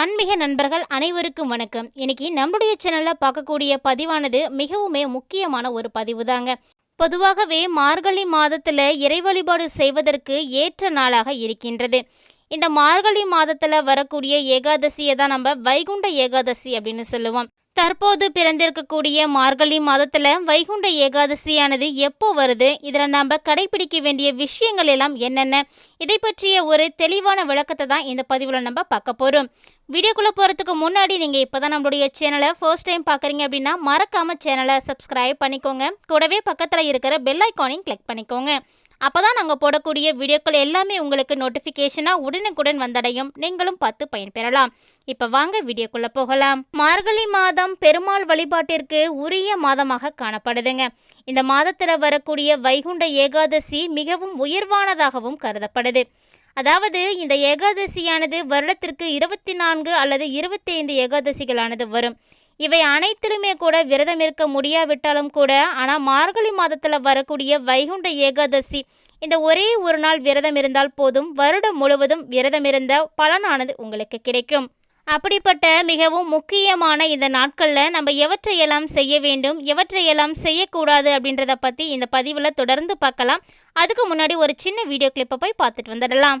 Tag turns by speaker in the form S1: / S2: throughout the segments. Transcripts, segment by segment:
S1: ஆன்மீக நண்பர்கள் அனைவருக்கும் வணக்கம். இன்னைக்கு நம்மளுடைய சேனலில் பார்க்கக்கூடிய பதிவானது மிகவுமே முக்கியமான ஒரு பதிவு தாங்க பொதுவாகவே மார்கழி மாதத்தில் இறை வழிபாடு செய்வதற்கு ஏற்ற நாளாக இருக்கின்றது. இந்த மார்கழி மாதத்தில் வரக்கூடிய ஏகாதசியை தான் நம்ம வைகுண்ட ஏகாதசி அப்படின்னு சொல்லுவோம். தற்போது பிறந்திருக்கக்கூடிய மார்கழி மாதத்துல வைகுண்ட ஏகாதசியானது எப்போ வருது? இதில் நம்ம கடைபிடிக்க வேண்டிய விஷயங்கள் எல்லாம் என்னென்ன? இதை பற்றிய ஒரு தெளிவான விளக்கத்தை தான் இந்த பதிவில் நம்ம பார்க்க போகிறோம் வீடியோக்குள்ளே போகிறதுக்கு முன்னாடி நீங்கள் இப்போ தான் நம்மளுடைய சேனலை ஃபர்ஸ்ட் டைம் பார்க்குறீங்க அப்படின்னா மறக்காமல் சேனலை சப்ஸ்கிரைப் பண்ணிக்கோங்க. கூடவே பக்கத்தில் இருக்கிற பெல் ஐக்கானையும் கிளிக் பண்ணிக்கோங்க. அப்போ தான் நாங்கள் போடக்கூடிய வீடியோக்கள் எல்லாமே உங்களுக்கு நோட்டிஃபிகேஷனாக உடனுக்குடன் வந்தடையும். நீங்களும் பார்த்து பயன்பெறலாம். இப்போ வாங்க வீடியோக்குள்ளே போகலாம். மார்கழி மாதம் பெருமாள் வழிபாட்டிற்கு உரிய மாதமாக காணப்படுதுங்க. இந்த மாதத்தில் வரக்கூடிய வைகுண்ட ஏகாதசி மிகவும் உயர்வானதாகவும் கருதப்படுது. அதாவது இந்த ஏகாதசியானது வருடத்திற்கு இருபத்தி நான்கு அல்லது இருபத்தி ஐந்து ஏகாதசிகளானது வரும். இவை அனைத்திலுமே கூட விரதம் இருக்க முடியாவிட்டாலும் கூட ஆனால் மார்கழி மாதத்தில் வரக்கூடிய வைகுண்ட ஏகாதசி இந்த ஒரே ஒரு நாள் விரதம் இருந்தால் போதும் வருடம் முழுவதும் விரதம் இருந்த பலனானது உங்களுக்கு கிடைக்கும். அப்படிப்பட்ட மிகவும் முக்கியமான இந்த நாட்களில் நம்ம எவற்றையெல்லாம் செய்ய வேண்டும் எவற்றையெல்லாம் செய்யக்கூடாது அப்படின்றத பற்றி இந்த பதிவில் தொடர்ந்து பார்க்கலாம். அதுக்கு முன்னாடி ஒரு சின்ன வீடியோ கிளிப்பை போய் பார்த்துட்டு வந்துடலாம்.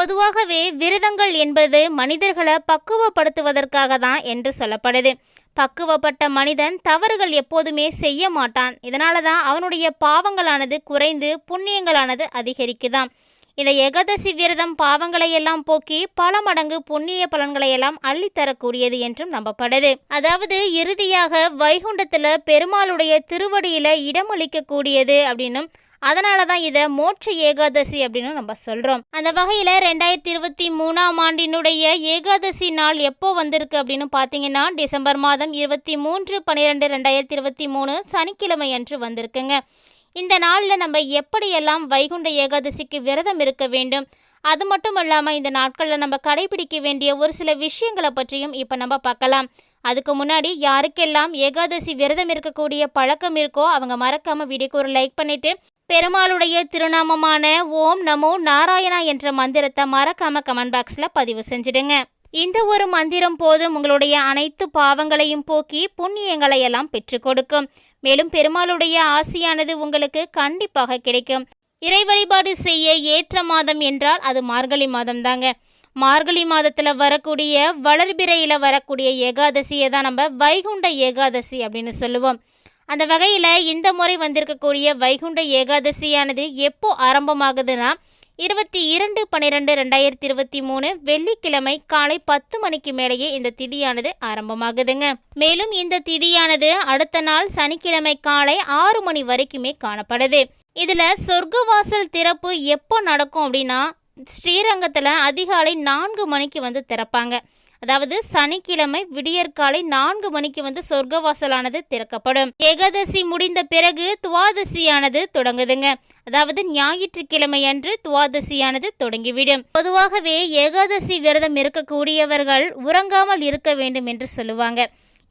S1: பொதுவாகவே விரதங்கள் என்பது மனிதர்களை பக்குவப்படுத்துவதற்காக தான் என்று சொல்லப்படுது. பக்குவப்பட்ட மனிதன் தவறுகள் எப்போதுமே செய்ய மாட்டான். இதனால தான் அவனுடைய பாவங்களானது குறைந்து புண்ணியங்களானது அதிகரிக்குதாம். இந்த ஏகாதசி விரதம் பாவங்களை எல்லாம் போக்கி பல மடங்கு புண்ணிய பலன்களை எல்லாம் அள்ளித்தரக்கூடியது என்றும் நம்பப்படுது. அதாவது இறுதியாக வைகுண்டத்துல பெருமாளுடைய திருவடியில இடமளிக்க கூடியது அப்படின்னும் அதனால தான் இதை மோட்ச ஏகாதசி அப்படின்னு நம்ம சொல்கிறோம் அந்த வகையில் ரெண்டாயிரத்தி இருபத்தி மூணாம் ஆண்டினுடைய ஏகாதசி நாள் எப்போ வந்திருக்கு அப்படின்னு பார்த்தீங்கன்னா டிசம்பர் மாதம் இருபத்தி மூன்று பன்னிரெண்டு ரெண்டாயிரத்தி இருபத்தி மூணு சனிக்கிழமை அன்று வந்திருக்குங்க. இந்த நாளில் நம்ம எப்படியெல்லாம் வைகுண்ட ஏகாதசிக்கு விரதம் இருக்க வேண்டும்? அது மட்டும் இல்லாமல் இந்த நாட்களில் நம்ம கடைபிடிக்க வேண்டிய ஒரு சில விஷயங்களை பற்றியும் இப்போ நம்ம பார்க்கலாம். அதுக்கு முன்னாடி யாருக்கெல்லாம் ஏகாதசி விரதம் இருக்கக்கூடிய பழக்கம் இருக்கோ அவங்க மறக்காமல் வீடியோக்கு ஒரு லைக் பண்ணிவிட்டு பெருமாளுடைய திருநாமமான ஓம் நமோ நாராயணா என்ற மந்திரத்தை மறக்காமல் கமெண்ட் பாக்ஸில் பதிவு செஞ்சிடுங்க. இந்த ஒரு மந்திரம் போதும் உங்களுடைய அனைத்து பாவங்களையும் போக்கி புண்ணியங்களை எல்லாம் பெற்றுக் கொடுக்கும். மேலும் பெருமாளுடைய ஆசியானது உங்களுக்கு கண்டிப்பாக கிடைக்கும். இறை வழிபாடு செய்ய ஏற்ற மாதம் என்றால் அது மார்கழி மாதம் தாங்க. மார்கழி மாதத்தில் வரக்கூடிய வளர்பிறையில் வரக்கூடிய ஏகாதசியை தான் நம்ம வைகுண்ட ஏகாதசி அப்படின்னு சொல்லுவோம். அந்த வகையில் இந்த முறை வந்திருக்கக்கூடிய வைகுண்ட ஏகாதசியானது எப்போ ஆரம்பமாகுதுன்னா இருபத்தி இரண்டு பன்னிரெண்டு ரெண்டாயிரத்தி இருபத்தி மூணு வெள்ளிக்கிழமை காலை பத்து மணிக்கு மேலேயே இந்த திதியானது ஆரம்பமாகுதுங்க. மேலும் இந்த திதியானது அடுத்த நாள் சனிக்கிழமை காலை ஆறு மணி வரைக்குமே காணப்படுது. இதுல சொர்க்கவாசல் திறப்பு எப்போ நடக்கும் அப்படின்னா ஸ்ரீரங்கத்தில் அதிகாலை நான்கு மணிக்கு வந்து திறப்பாங்க. அதாவது சனிக்கிழமை விடியற்காலை நான்கு மணிக்கு வந்து சொர்க்கவாசலானது திறக்கப்படும். ஏகாதசி முடிந்த பிறகு துவாதசியானது தொடங்குதுங்க. அதாவது ஞாயிற்றுக்கிழமை அன்று துவாதசியானது தொடங்கிவிடும். பொதுவாகவே ஏகாதசி விரதம் இருக்கக்கூடியவர்கள் உறங்காமல் இருக்க வேண்டும் என்று சொல்லுவாங்க.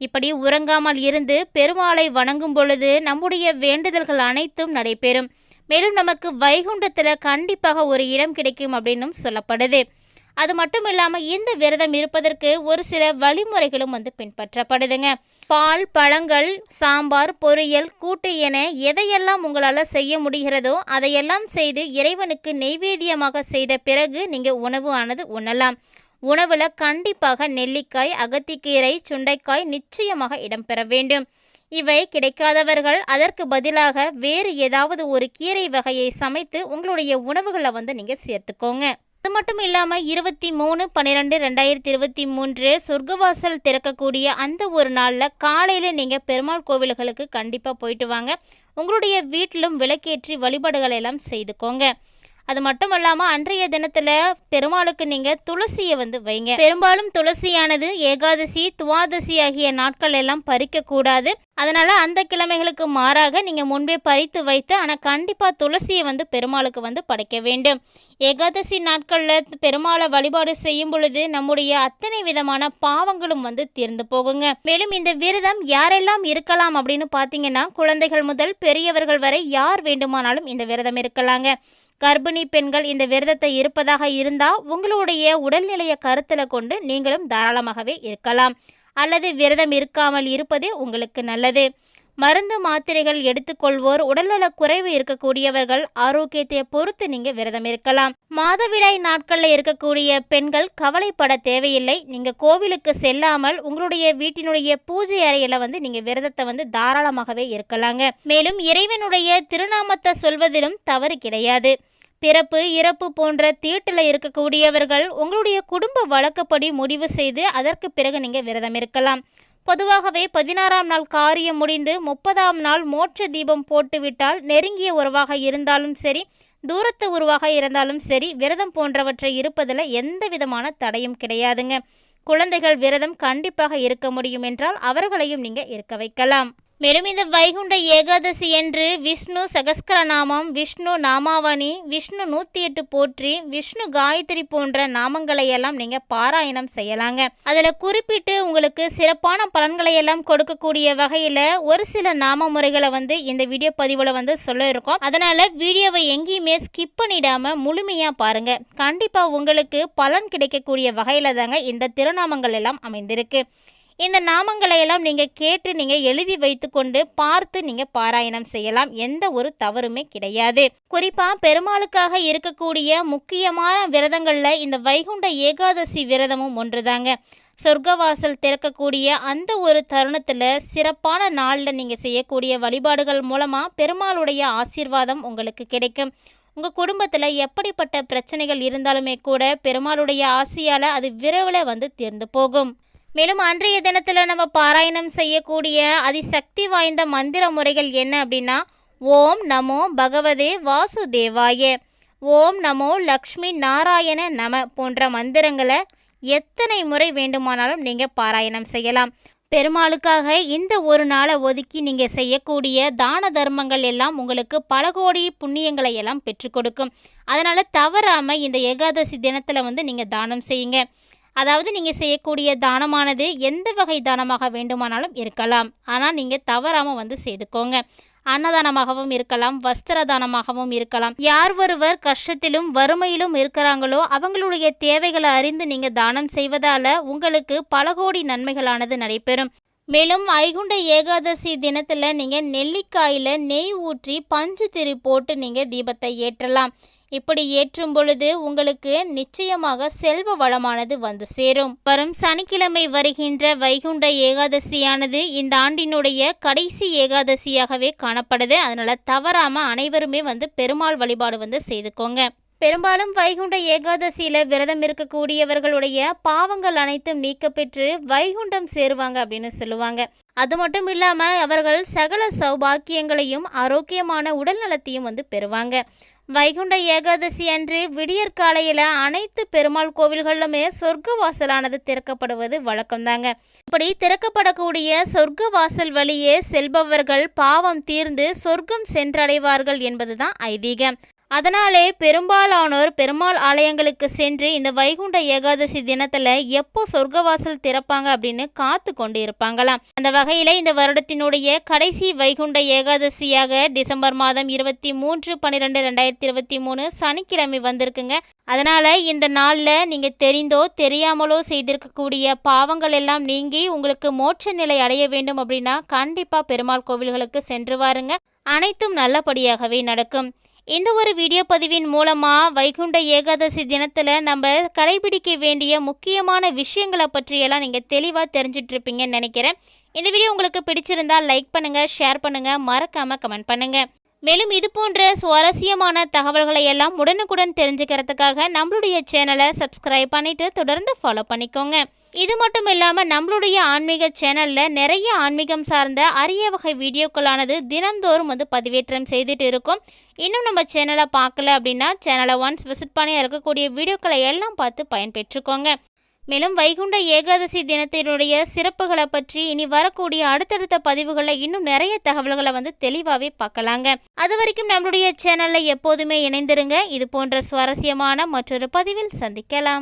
S1: இப்படி உறங்காமல் இருந்து பெருமாளை வணங்கும் பொழுது நம்முடைய வேண்டுதல்கள் அனைத்தும் நடைபெறும். மேலும் நமக்கு வைகுண்டத்தில் கண்டிப்பாக ஒரு இடம் கிடைக்கும் அப்படின்னும் சொல்லப்படுது. அது மட்டும் இல்லாமல் இந்த விரதம் இருப்பதற்கு ஒரு சில வழிமுறைகளும் வந்து பின்பற்றப்படுதுங்க. பால் பழங்கள் சாம்பார் பொரியல் கூட்டு என எதையெல்லாம் உங்களால் செய்ய முடிகிறதோ அதையெல்லாம் செய்து இறைவனுக்கு நெய்வேத்தியமாக செய்த பிறகு நீங்கள் உணவு ஆனது உண்ணலாம். உணவில் கண்டிப்பாக நெல்லிக்காய் அகத்திக்கீரை சுண்டைக்காய் நிச்சயமாக இடம்பெற வேண்டும். இவை கிடைக்காதவர்கள் அதற்கு பதிலாக வேறு ஏதாவது ஒரு கீரை வகையை சமைத்து உங்களுடைய உணவுகளை வந்து நீங்கள் சேர்த்துக்கோங்க. அது மட்டும் இல்லாமல் இருபத்தி மூணு பன்னிரெண்டு ரெண்டாயிரத்தி இருபத்தி மூன்று சொர்க்கவாசல் திறக்கக்கூடிய அந்த ஒரு நாளில் காலையில் நீங்கள் பெருமாள் கோவில்களுக்கு கண்டிப்பாக போயிட்டு வாங்க. உங்களுடைய வீட்டிலும் விளக்கேற்றி வழிபாடுகளை எல்லாம் செய்துக்கோங்க. அது மட்டும் இல்லாமல் அன்றைய தினத்தில் பெருமாளுக்கு நீங்கள் துளசியை வந்து வைங்க. பெரும்பாலும் துளசியானது ஏகாதசி துவாதசி ஆகிய நாட்கள் எல்லாம் பறிக்கக்கூடாது அதனால் அந்த கிழமைகளுக்கு மாறாக நீங்கள் முன்பே பறித்து வைத்து ஆனால் கண்டிப்பாக துளசியை வந்து பெருமாளுக்கு வந்து படைக்க வேண்டும். ஏகாதசி நாட்களில் பெருமாளை வழிபாடு செய்யும் பொழுது நம்முடைய அத்தனை விதமான பாவங்களும் வந்து தீர்ந்து போகுங்க. மேலும் இந்த விரதம் யாரெல்லாம் இருக்கலாம் அப்படின்னு பார்த்தீங்கன்னா குழந்தைகள் முதல் பெரியவர்கள் வரை யார் வேண்டுமானாலும் இந்த விரதம் இருக்கலாங்க. கர்ப்பிணி பெண்கள் இந்த விரதத்தை இருப்பதாக இருந்தால் உங்களுடைய உடல்நிலையை கருத்தில் கொண்டு நீங்களும் தாராளமாகவே இருக்கலாம். அல்லது விரதம் இருக்காமல் இருப்பதே உங்களுக்கு நல்லது. மருந்து மாத்திரைகள் எடுத்துக்கொள்வோர் உடல்நலக் குறைவு இருக்கக்கூடியவர்கள் ஆரோக்கியத்தை பொறுத்து நீங்க விரதம் இருக்கலாம். மாதவிடாய் நாட்கள்ல இருக்கக்கூடிய பெண்கள் கவலைப்பட தேவையில்லை. நீங்க கோவிலுக்கு செல்லாமல் உங்களுடைய வீட்டினுடைய பூஜை அறையில வந்து நீங்க விரதத்தை வந்து தாராளமாகவே இருக்கலாங்க. மேலும் இறைவனுடைய திருநாமத்தை சொல்வதிலும் தவறு கிடையாது. பிறப்பு இறப்பு போன்ற தீட்டில் இருக்கக்கூடியவர்கள் உங்களுடைய குடும்ப வழக்கப்படி முடிவு செய்து அதற்கு பிறகு நீங்கள் விரதம் இருக்கலாம். பொதுவாகவே பதினாறாம் நாள் காரியம் முடிந்து முப்பதாம் நாள் மோட்ச தீபம் போட்டுவிட்டால் நெருங்கிய உறவாக இருந்தாலும் சரி தூரத்து உருவாக இருந்தாலும் சரி விரதம் போன்றவற்றை இருப்பதில் எந்த விதமான தடையும் கிடையாதுங்க. குழந்தைகள் விரதம் கண்டிப்பாக இருக்க முடியும் என்றால் அவர்களையும் நீங்கள் இருக்க வைக்கலாம். மேலும் இந்த வைகுண்ட ஏகாதசி என்று விஷ்ணு சகஸ்கரநாமம் விஷ்ணு நாமாவணி விஷ்ணு நூற்றி எட்டு போற்றி விஷ்ணு காயத்ரி போன்ற நாமங்களை எல்லாம் நீங்கள் பாராயணம் செய்யலாங்க. அதில் குறிப்பிட்டு உங்களுக்கு சிறப்பான பலன்களை எல்லாம் கொடுக்கக்கூடிய வகையில் ஒரு சில நாம முறைகளை வந்து இந்த வீடியோ பதிவில் வந்து சொல்ல இருக்கோம் அதனால் வீடியோவை எங்கேயுமே ஸ்கிப் பண்ணிடாம முழுமையாக பாருங்க. கண்டிப்பாக உங்களுக்கு பலன் கிடைக்கக்கூடிய வகையில் தாங்க இந்த திருநாமங்கள் எல்லாம் அமைந்திருக்கு. இந்த நாமங்களை எல்லாம் நீங்கள் கேட்டு நீங்கள் எழுதி வைத்துக்கொண்டு பார்த்து நீங்கள் பாராயணம் செய்யலாம். எந்த ஒரு தவறுமே கிடையாது. குறிப்பாக பெருமாளுக்காக இருக்கக்கூடிய முக்கியமான விரதங்களில் இந்த வைகுண்ட ஏகாதசி விரதமும் ஒன்றுதாங்க. சொர்க்கவாசல் திறக்கக்கூடிய அந்த ஒரு தருணத்தில் சிறப்பான நாளில் நீங்கள் செய்யக்கூடிய வழிபாடுகள் மூலமாக பெருமாளுடைய ஆசீர்வாதம் உங்களுக்கு கிடைக்கும். உங்கள் குடும்பத்தில் எப்படிப்பட்ட பிரச்சனைகள் இருந்தாலுமே கூட பெருமாளுடைய ஆசையால் அது விரைவில் வந்து தீர்ந்து போகும். மேலும் அன்றைய தினத்தில் நம்ம பாராயணம் செய்யக்கூடிய அதிசக்தி வாய்ந்த மந்திர முறைகள் என்ன அப்படின்னா ஓம் நமோ பகவதே வாசுதேவாய. ஓம் நமோ லக்ஷ்மி நாராயண நம போன்ற மந்திரங்களை எத்தனை முறை வேண்டுமானாலும் நீங்கள் பாராயணம் செய்யலாம். பெருமாளுக்காக இந்த ஒரு நாளை ஒதுக்கி நீங்கள் செய்யக்கூடிய தான தர்மங்கள் எல்லாம் உங்களுக்கு பல கோடி புண்ணியங்களை எல்லாம் பெற்றுக் கொடுக்கும். அதனால் தவறாமல் இந்த ஏகாதசி தினத்தில் வந்து நீங்கள் தானம் செய்யுங்க. அதாவது நீங்கள் செய்யக்கூடிய தானமானது எந்த வகை தானமாக வேண்டுமானாலும் இருக்கலாம். ஆனால் நீங்கள் தவறாமல் வந்து செய்துக்கோங்க. அன்னதானமாகவும் இருக்கலாம் வஸ்திர தானமாகவும் இருக்கலாம். யார் ஒருவர் கஷ்டத்திலும் வறுமையிலும் இருக்கிறாங்களோ அவங்களுடைய தேவைகளை அறிந்து நீங்கள் தானம் செய்வதால் உங்களுக்கு பல கோடி நன்மைகளானது நடைபெறும். மேலும் ஐகுண்ட ஏகாதசி தினத்தில் நீங்கள் நெல்லிக்காயில் நெய் ஊற்றி பஞ்சு திரி போட்டு நீங்கள் தீபத்தை ஏற்றலாம். இப்படி ஏற்றும் பொழுது உங்களுக்கு நிச்சயமாக செல்வ வளமானது வந்து சேரும். வரும் சனிக்கிழமை வருகின்ற வைகுண்ட ஏகாதசியானது இந்த ஆண்டினுடைய கடைசி ஏகாதசியாகவே காணப்படுது. அதனால தவறாம அனைவருமே வந்து பெருமாள் வழிபாடு வந்து செய்துக்கோங்க. பெரும்பாலும் வைகுண்ட ஏகாதசியில விரதம் இருக்கக்கூடியவர்களுடைய பாவங்கள் அனைத்தும் நீக்கப்பெற்று வைகுண்டம் சேருவாங்க அப்படின்னு சொல்லுவாங்க. அது மட்டும் இல்லாம அவர்கள் சகல சௌபாக்கியங்களையும் ஆரோக்கியமான உடல் நலத்தையும் வந்து பெறுவாங்க. வைகுண்ட ஏகாதசி அன்று விடியற்காலையில் அனைத்து பெருமாள் கோவில்களிலுமே சொர்க்க வாசலானது திறக்கப்படுவது வழக்கம்தாங்க. இப்படி திறக்கப்படக்கூடிய சொர்க்க வாசல் வழியே செல்பவர்கள் பாவம் தீர்ந்து சொர்க்கம் சென்றடைவார்கள் என்பதுதான் ஐதீகம். அதனாலே பெரும்பாலானோர் பெருமாள் ஆலயங்களுக்கு சென்று இந்த வைகுண்ட ஏகாதசி தினத்துல எப்போ சொர்க்கவாசல் திறப்பாங்க அப்படின்னு காத்து கொண்டு இருப்பாங்களாம் அந்த வகையில இந்த வருடத்தினுடைய கடைசி வைகுண்ட ஏகாதசியாக டிசம்பர் மாதம் இருபத்தி மூன்று பன்னிரெண்டு ரெண்டாயிரத்தி இருபத்தி மூணு சனிக்கிழமை வந்திருக்குங்க. அதனால இந்த நாளில் நீங்கள் தெரிந்தோ தெரியாமலோ செய்திருக்கக்கூடிய பாவங்கள் எல்லாம் நீங்கி உங்களுக்கு மோட்ச நிலை அடைய வேண்டும் அப்படின்னா கண்டிப்பாக பெருமாள் கோவில்களுக்கு சென்று வாருங்க. அனைத்தும் நல்லபடியாகவே நடக்கும். இந்த ஒரு வீடியோ பதிவின் மூலமாக வைகுண்ட ஏகாதசி தினத்தில் நம்ம கடைபிடிக்க வேண்டிய முக்கியமான விஷயங்களை பற்றியெல்லாம் நீங்கள் தெளிவாக தெரிஞ்சிட்ருப்பீங்கன்னு நினைக்கிறேன். இந்த வீடியோ உங்களுக்கு பிடிச்சிருந்தா லைக் பண்ணுங்கள் ஷேர் பண்ணுங்கள் மறக்காமல் கமெண்ட் பண்ணுங்கள் மேலும் இது போன்ற சுவாரஸ்யமான தகவல்களை எல்லாம் உடனுக்குடன் தெரிஞ்சுக்கிறதுக்காக நம்மளுடைய சேனலை சப்ஸ்கிரைப் பண்ணிட்டு தொடர்ந்து ஃபாலோ பண்ணிக்கோங்க. இது மட்டும் இல்லாமல் நம்மளுடைய ஆன்மீக சேனலில் நிறைய ஆன்மீகம் சார்ந்த அரிய வகை வீடியோக்களானது தினம்தோறும் வந்து பதிவேற்றம் செய்துட்டு இருக்கும். இன்னும் நம்ம சேனலை பார்க்கல அப்படின்னா சேனலை ஒன்ஸ் விசிட் பண்ணி இருக்கக்கூடிய வீடியோக்களை எல்லாம் பார்த்து பயன்பெற்றுக்கோங்க. மேலும் வைகுண்ட ஏகாதசி தினத்தினுடைய சிறப்புகளை பற்றி இனி வரக்கூடிய அடுத்தடுத்த பதிவுகளில் இன்னும் நிறைய தகவல்களை வந்து தெளிவாகவே பார்க்கலாங்க. அது வரைக்கும் நம்மளுடைய சேனலில் எப்போதுமே இணைந்திருங்க. இது போன்ற சுவாரஸ்யமான மற்றொரு பதிவில் சந்திக்கலாம்.